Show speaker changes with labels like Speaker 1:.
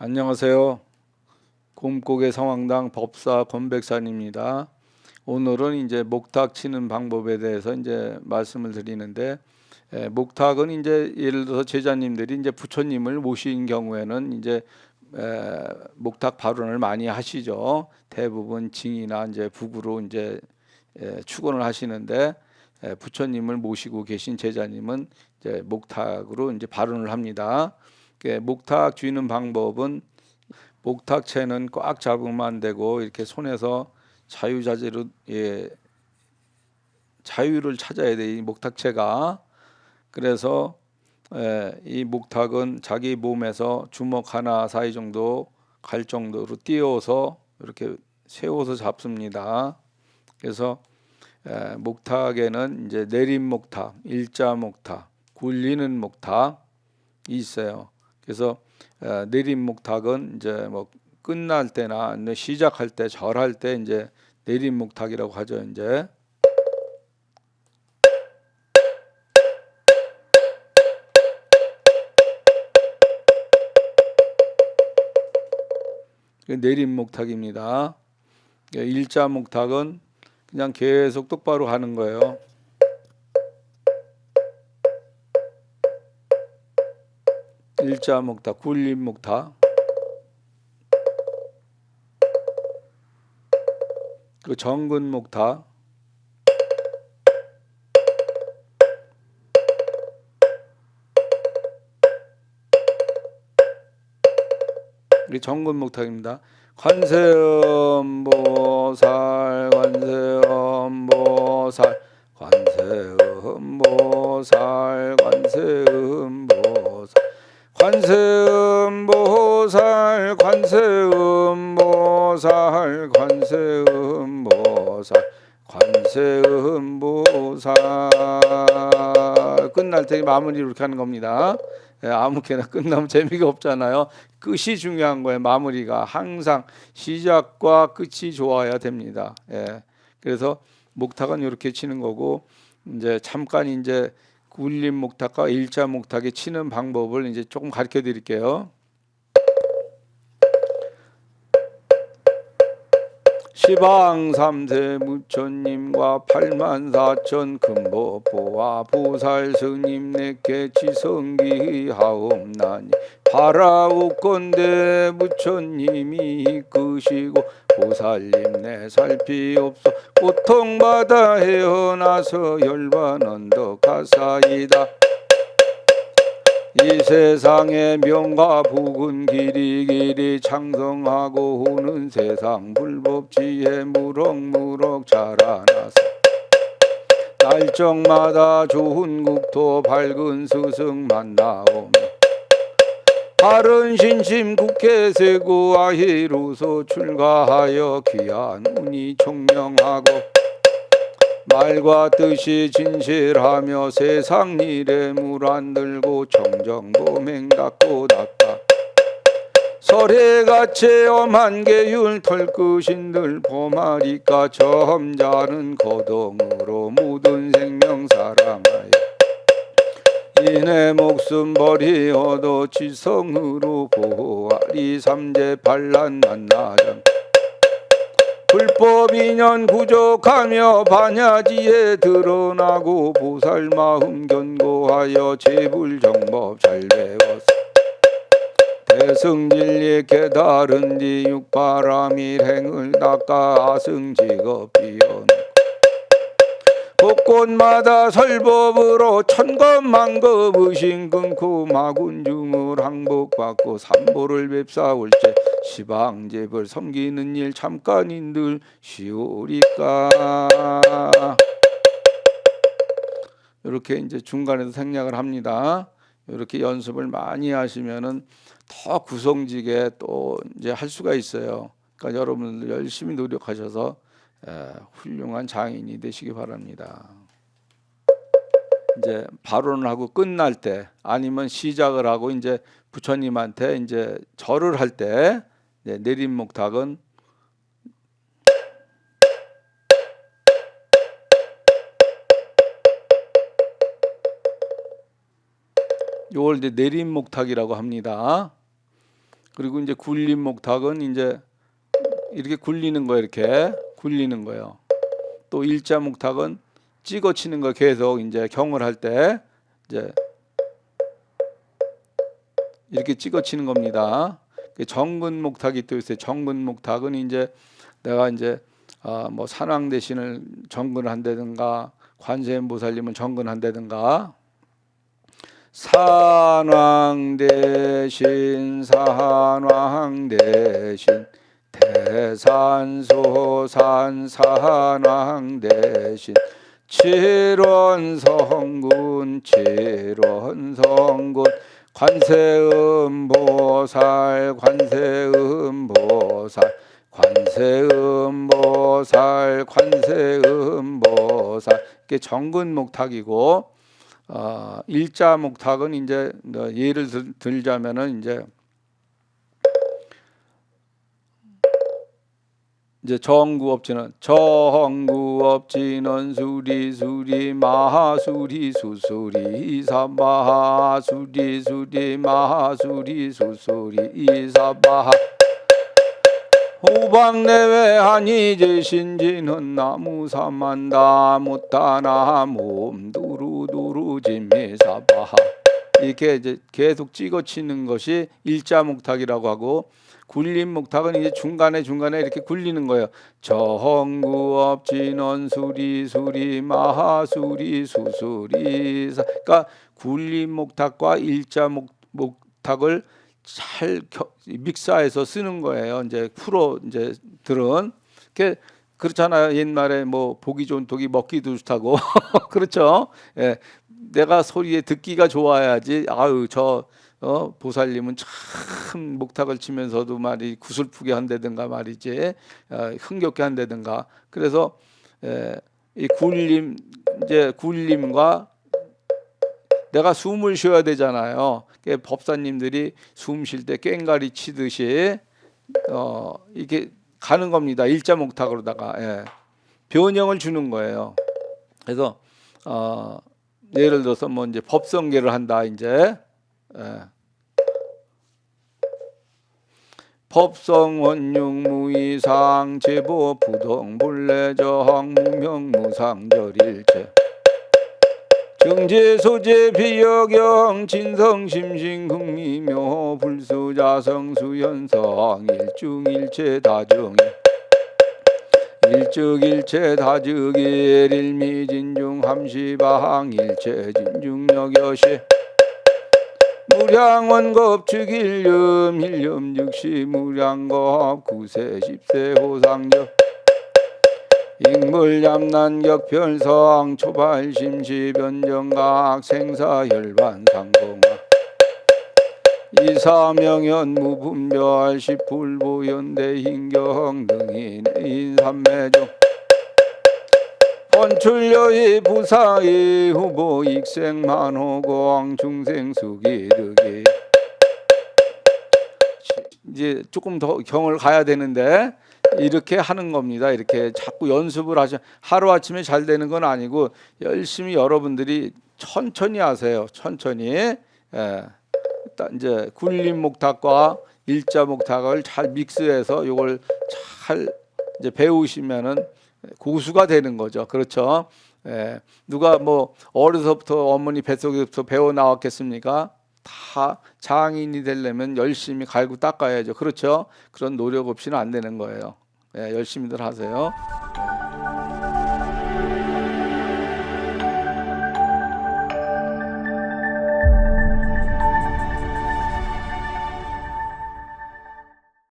Speaker 1: 안녕하세요. 곰고개 성황당 법사 권백산입니다. 오늘은 이제 목탁 치는 방법에 대해서 이제 말씀을 드리는데 에, 목탁은 이제 예를 들어서 제자님들이 이제 부처님을 모신 경우에는 이제 에, 목탁 발언을 많이 하시죠. 대부분 징이나 이제 북으로 이제 에, 축원을 하시는데 에, 부처님을 모시고 계신 제자님은 이제 목탁으로 이제 발언을 합니다. 그 목탁 쥐는 방법은 목탁채는 꽉 잡으면 안 되고 이렇게 손에서 자유자재로 예, 자유를 찾아야 돼 이 목탁채가 그래서 예, 이 목탁은 자기 몸에서 주먹 하나 사이 정도 갈 정도로 띄워서 이렇게 세워서 잡습니다. 그래서 에, 목탁에는 이제 내림 목탁, 일자 목탁, 굴리는 목탁이 있어요. 그래서 에, 내림 목탁은 이제 뭐 끝날 때나 시작할 때 절할 때 이제 내림 목탁이라고 하죠. 이제 그 내림 목탁입니다. 예, 일자 목탁은 그냥 계속 똑바로 하는 거예요. 일자 목탁, 굴림 목탁. 그 정근 목탁. 이 정근 목탁입니다. 관세음보살 관세음보살 관세음보살 관세음보살 관세음보살 관세음보살 관세음보살 관세음보살 끝날 때 마무리 이렇게 하는 겁니다. 예, 아무렇게나 끝나면 재미가 없잖아요. 끝이 중요한 거예요. 마무리가 항상 시작과 끝이 좋아야 됩니다. 예. 그래서 목탁은 이렇게 치는 거고 이제 잠깐 이제 굴림 목탁과 일자 목탁에 치는 방법을 이제 조금 가르쳐 드릴게요. 시방 삼세 무천님과 팔만사천 금보보와 보살 스님 내게 지성기 하옵나니 바라옵건대 부처님이 이끄시고 보살님 내 살피옵소 고통받아 헤어나서 열반 언덕 가사이다. 이 세상의 명과 복은 길이 길이 창성하고 오는 세상 불법지혜 무럭무럭 자라나서 날정마다 좋은 국토 밝은 스승 만나오며 바른 신심 국회 세고 아히로서 출가하여 귀한 운이 총명하고 말과 뜻이 진실하며 세상 일에 물 안 들고 정정보맹 닦고 닦아 설해같이 엄한 계율 털끝인들 보마리까 점자는 거동으로 내 목숨 버리어도 지성으로 보호하리. 삼재 반란 만나장. 불법 인연 부족하며 반야지에 드러나고 보살 마음 견고하여 제불정법 잘 배웠어. 대승진리 깨달은 뒤 육바람이 행을 닦아 아승직업 비워놓고 곳곳마다 설법으로 의심 끊고 마군중을 항복받고 삼보를 뵙사올 때 시방제벌 섬기는 일 잠깐인들 쉬우리까 이렇게 이제 중간에도 생략을 합니다. 이렇게 연습을 많이 하시면은 더 구성지게 또 이제 할 수가 있어요. 그러니까 여러분들 열심히 노력하셔서 에, 훌륭한 장인이 되시기 바랍니다. 이제 발언을 하고 끝날 때 아니면 시작을 하고 이제 부처님한테 이제 절을 할 때 내림목탁은 요걸 이제 내림목탁이라고 합니다. 그리고 이제 굴림 목탁은 이제 이렇게 굴리는 거 이렇게 굴리는 거예요. 또 일자 목탁은 찍어 치는 거 계속 이제 경을 할 때 이제 이렇게 찍어 치는 겁니다. 그 정근 목탁이 또 있어요. 정근 목탁은 이제 내가 이제 아, 뭐 산왕 대신을 정근을 한다든가 관세음 보살님을 정근한다든가 산왕 대신 산왕 대신 대산소산 산왕 대신 칠원성군 칠원성군. 관세음보살 관세음보살 관세음보살 관세음보살. 이게 정근 목탁이고 어, 일자 목탁은 이제 뭐 예를 들, 들자면은 이제 이제 정구업지는 정구업지는 수리 수리 마하 수리 수수리 이사마하 수리 수리 마하 수리 수수리 이사마하. 호박내외 한이제 신지는 나무사만다 못다나 몸두루두루 진미사바하. 이렇게 이제 계속 찍어치는 것이 일자목탁이라고 하고 굴림 목탁은 이제 중간에 중간에 이렇게 굴리는 거예요. 정구업 진원 수리 수리 마하 수리 수수리 사 그러니까 굴림 목탁과 일자목탁을 잘 겨, 믹사해서 쓰는 거예요. 이제 프로 이제 들은 그 그렇잖아요. 옛말에 뭐 보기 좋은 독이 먹기도 좋다고 그렇죠. 예, 내가 소리에 듣기가 좋아야지. 아유 저 어, 보살님은 참 목탁을 치면서도 말이 구슬프게 한다든가 말이지 어, 흥겹게 한다든가 그래서 에, 이 굴림 이제 굴림과 내가 숨을 쉬어야 되잖아요. 그 법사님들이 숨 쉴 때 꽹가리 치듯이 어, 이게 가는 겁니다. 일자 목탁으로다가 예. 변형을 주는 거예요. 그래서 어, 예를 들어서 뭐 이제 법성계를 한다 이제 예. 법성 원육 무이상 제보 부동 불례 저항 무명 무상절일체. 정제 소재 비여경 진성 심신 극미묘 불수 자성 수현성 일중일체 다정이 일적일체 다적일 일미진중 함시바항 일체 진중역여시 무량원급 즉일념 일념 즉시 무량급 구세 십세 호상적 익물얌난격 별성 초발심시 변정각 생사혈반 상공화 이사명연 무분별 십불보연대 인경 등인 인삼매종 본출려의 부사의 후보 익생만호공 중생수기르기 이제 조금 더 경을 가야 되는데 이렇게 하는 겁니다. 이렇게 자꾸 연습을 하셔 하루 아침에 잘 되는 건 아니고 열심히 여러분들이 천천히 하세요. 천천히 예. 이제 굴림 목탁과 일자 목탁을 잘 믹스해서 이걸 잘 이제 배우시면은 고수가 되는 거죠. 그렇죠? 예. 누가 뭐 어려서부터 어머니 뱃속에부터 배워 나왔겠습니까? 다 장인이 되려면 열심히 갈고 닦아야죠. 그렇죠? 그런 노력 없이는 안 되는 거예요. 예, 열심히들 하세요.